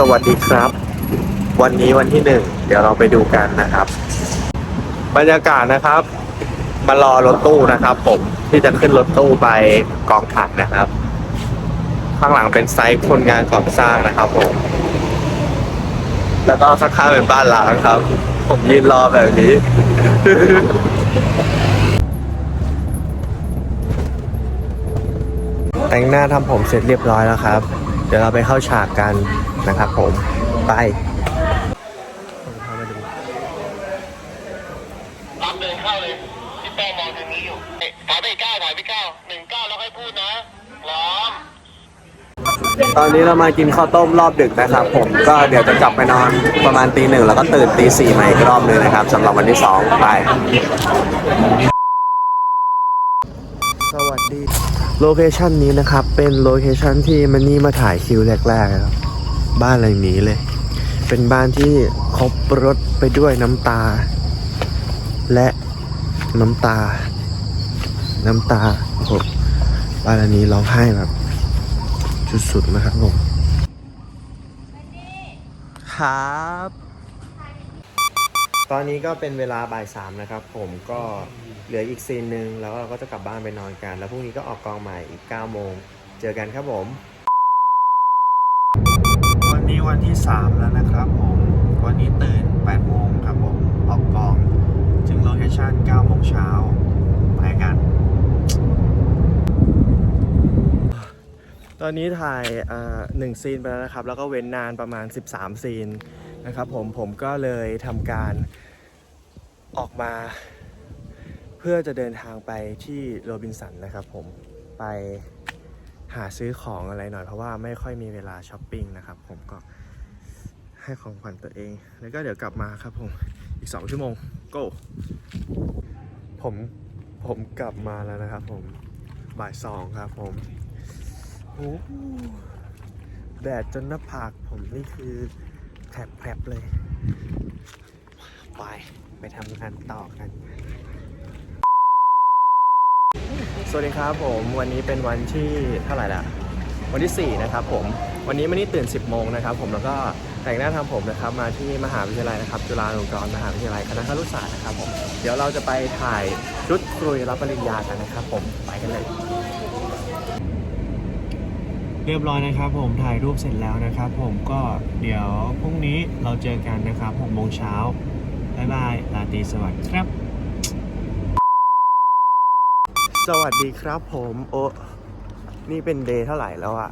สวัสดีครับ วันนี้วันที่หนึ่งเดี๋ยวเราไปดูกันนะครับ บรรยากาศนะครับ มารอรถตู้นะครับ ผมที่จะขึ้นรถตู้ไปกองถ่ายนะครับ ข้างหลังเป็นไซต์คนงานก่อสร้างนะครับผม แล้วก็ข้างๆเป็นบ้านล้างครับ ผมยืนรอแบบนี้ แต่งหน้าทำผมเสร็จเรียบร้อยแล้วครับ เดี๋ยวเราไปเข้าฉากกัน นะครับผมไปพามาดูรับเดินเข้าเลยพี่แป้งมองทางนี้อยู่เอ๊ะถามไปอีกเก้าถามไปเก้าหนึ่งเก้าแล้วค่อยพูดนะพร้อมตอนนี้เรามากินข้าวต้มรอบดึกนะครับผมก็เดี๋ยวจะกลับไปนอนประมาณตีหนึ่งแล้วก็ตื่นตีสี่ใหม่อีกรอบหนึงนะครับสำหรับวันที่สองไป สวัสดี โลเคชันนี้นะครับ เป็นโลเคชันที่มันนี่มาถ่ายคิวแรกๆครับ บ้านหลังนี้เลย เป็นบ้านที่ครบรถไปด้วยน้ำตา และน้ำตา น้ำตาโอ้โหบ้านหลังนี้ร้องไห้แบบสุดๆนะครับผมครับ ตอนนี้ก็เป็นเวลาบ่ายสามนะครับ ผมก็เหลืออีกซีนหนึ่งแล้วเราก็จะกลับบ้านไปนอนกัน แล้วพรุ่งนี้ก็ออกกองใหม่อีก9โมง เจอกันครับผมวั นี้วันที่ 3 แล้วนะครับผม วันนี้ตื่น8โมงครับผม ออกกองถึงโลเคชั่น9โมงเช้าไปกัน ตอนนี้ถ่ายหนึ่งซีนไปแล้วนะครับ แล้วก็เว้นนานประมาณ 13 ซีนนะครับผม ผมก็เลยทำการออกมา เพื่อจะเดินทางไปที่โรบินสันนะครับผม ไป หาซื้อของอะไรหน่อยเพราะว่าไม่ค่อยมีเวลาช้อปปิ้งนะครับ ผมก็ให้ของขวัญตัวเอง แล้วก็เดี๋ยวกลับมาครับผมอีก 2 ชั่วโมง go ผมผมกลับมาแล้วนะครับผมบ่ายสองครับผมโอ้แดดจนหน้าผากผมนี่คือแผลบๆเลย ไปไปทำงานต่อกัน ส วัสดีครับผมวันนี้เป็นวันที่เท่าไหร่ละวันที่ 4 นะครับผมวันนี้ไม่ได้ตื่น 10 โมงนะครับผมแล้วก็แต่งหน้าทำผมนะครับมาที่มหาวิทยาลัยนะครับจุฬาลงกรณ์มหาวิทยาลัยคณะครุศาสตร์นะครับผมเดี๋ยวเราจะไปถ่ายชุดคุยรับปริญญากันนะครับผมไปกันเลย เรียบร้อยนะครับผมถ่ายรูปเสร็จแล้วนะครับ ผมก็เดี๋ยวพรุ่งนี้เราเจอกันนะครับ6โมงเช้าบ๊ายบายลาตรีสวัสดีครับ สวัสดีครับผมโอ้นี่เป็นเดย์เท่าไหร่แล้วอะ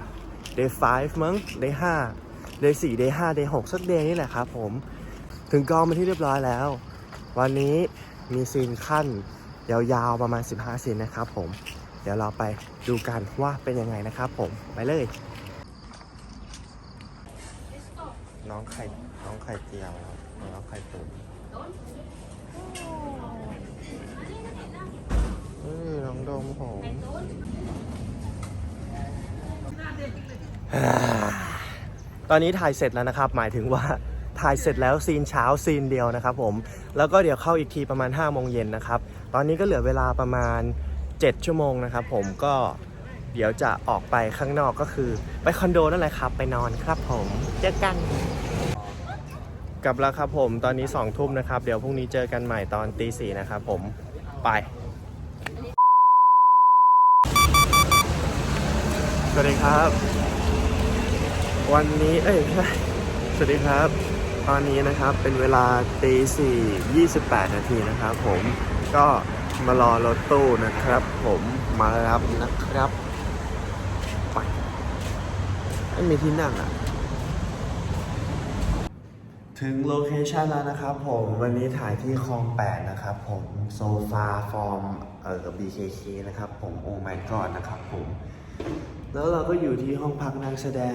เดย์5มั้งเดย์5เดย์4เดย์5เดย์6สักเดย์นี่แหละครับผมถึงกองมาที่เรียบร้อยแล้ว วันนี้มีซีนขั้น ยาวๆประมาณ 15ซีนนะครับผม เดี๋ยวเราไปดูกันว่าเป็นยังไงนะครับผมไปเลย น้องไข่น้องไข่เจียวน้องไข่ตุ๋น เออน้องโดมผมอ่าตอนนี้ถ่ายเสร็จแล้วนะครับ หมายถึงว่าถ่ายเสร็จแล้วซีนเช้าซีนเดียวนะครับผม แล้วก็เดี๋ยวเข้าอีกทีประมาณ5โมงเย็นนะครับ ตอนนี้ก็เหลือเวลาประมาณ 7 ชั่วโมงนะครับผมก็เดี๋ยวจะออกไปข้างนอกก็คือ ไปคอนโดนั่นแหละครับ ไปนอนครับผมเจอกันกลับแล้วครับผมตอนนี้2องทุ่มนะครับ เดี๋ยวพรุ่งนี้เจอกันใหม่ตอนตีสี่นะครับผมไป สวัสดีครับ วันนี้เอ้ยใช่สวัสดีครับ ตอนนี้นะครับเป็นเวลาตีสี่ยี่สิบแปดนาทีนะครับผมก็มารอรถตู้นะครับ ผมมารับนะครับไปไม่มีที่นั่งอะ ถึงโลเคชันแล้วนะครับผมวันนี้ถ่ายที่คลองแปดนะครับผมโซฟาฟอร์มเอ่อ BKK นะครับผมโอ้ my god นะครับผม แล้วเราก็อยู่ที่ห้องพักนักแสดง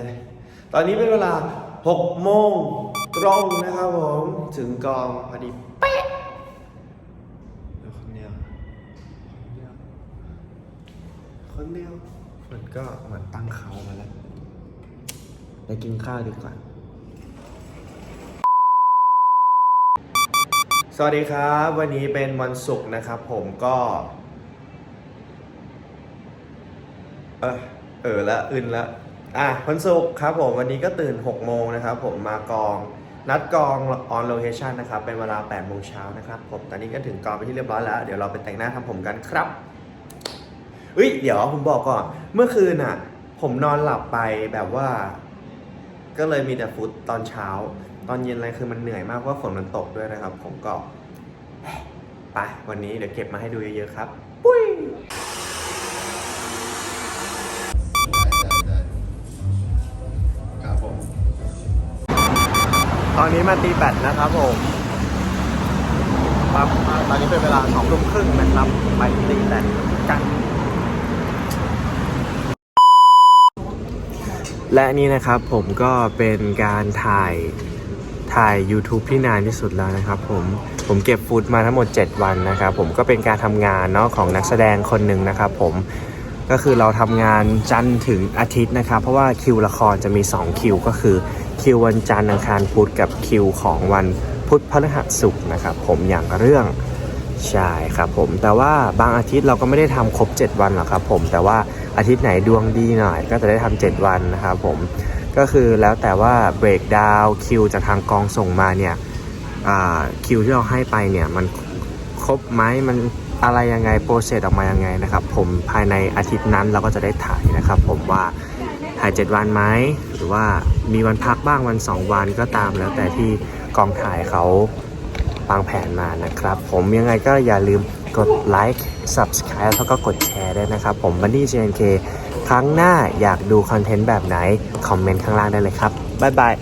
ตอนนี้เป็นเวลา6โมงตรงนะครับผม ถึงกองพอดีเป๊ะคนเดียวคนเดียว คนเดียว มันก็เหมือนตั้งเขามาแล้ว ไปกินข้าวดีกว่า สวัสดีครับ วันนี้เป็นวันศุกร์นะครับผมก็ เออ เออละอึนละอะวันศุกร์ครับผมวันนี้ก็ตื่น 6 โมงนะครับผมมากองนัดกองออนโลเคชันนะครับ เป็นเวลา 8 โมงเช้านะครับผมตอนนี้ก็ถึงกองไปที่เรียบร้อยแล้ว เดี๋ยวเราไปแต่งหน้าทำผมกันครับเฮ้ย เดี๋ยวผมบอกก่อน เมื่อคืนอะ ผมนอนหลับไปแบบว่า ก็เลยมีแต่ฟุตตอนเช้า ตอนเย็นอะไรคือมันเหนื่อยมากเพราะว่าฝนมันตกด้วยนะครับ ผมก็ไปวันนี้เดี๋ยวเก็บมาให้ดูเยอะๆครับ ปุ้ย ตอนนี้มาตีแบตนะครับผมครับตอนนี้เป็นเวลาสองทุ่มครึ่งนะครับไปตีแบตกัน และนี่นะครับผมก็เป็นการถ่ายถ่าย YouTube ที่นานที่สุดแล้วนะครับผมผมเก็บฟุตมาทั้งหมด 7 วันนะครับผมก็เป็นการทำงานเนาะของนักแสดงคนหนึ่งนะครับผมก็คือเราทำงานจันทร์ถึงอาทิตย์นะครับ เพราะว่าคิวละครจะมี 2 คิวก็คือ คิววันจันทร์อังคารพุธกับคิวของวันพุธพฤหัสศุกร์นะครับผมอย่างเรื่องใช่ครับผมแต่ว่าบางอาทิตย์เราก็ไม่ได้ทำครบ 7 วันหรอกครับผมแต่ว่าอาทิตย์ไหนดวงดีหน่อยก็จะได้ทำ7วันนะครับผมก็คือแล้วแต่ว่าเบรกดาวคิวจากทางกองส่งมาเนี่ยคิวที่เราให้ไปเนี่ยมันครบไหมมันอะไรยังไงโปรเซสออกมายังไงนะครับผมภายในอาทิตย์นั้นเราก็จะได้ถ่ายนะครับผมว่า ถ่าย 7 วันไหมหรือว่ามีวันพักบ้างวัน 2 วันก็ตามแล้วแต่ที่กองถ่ายเขาวางแผนมานะครับ ผมยังไงก็อย่าลืมกดไลค์ Subscribe แล้วก็กดแชร์ด้วยนะครับ ผมบันดี้ JNK ครั้งหน้าอยากดูคอนเทนต์แบบไหน คอมเมนต์ข้างล่างได้เลยครับ บ๊ายบาย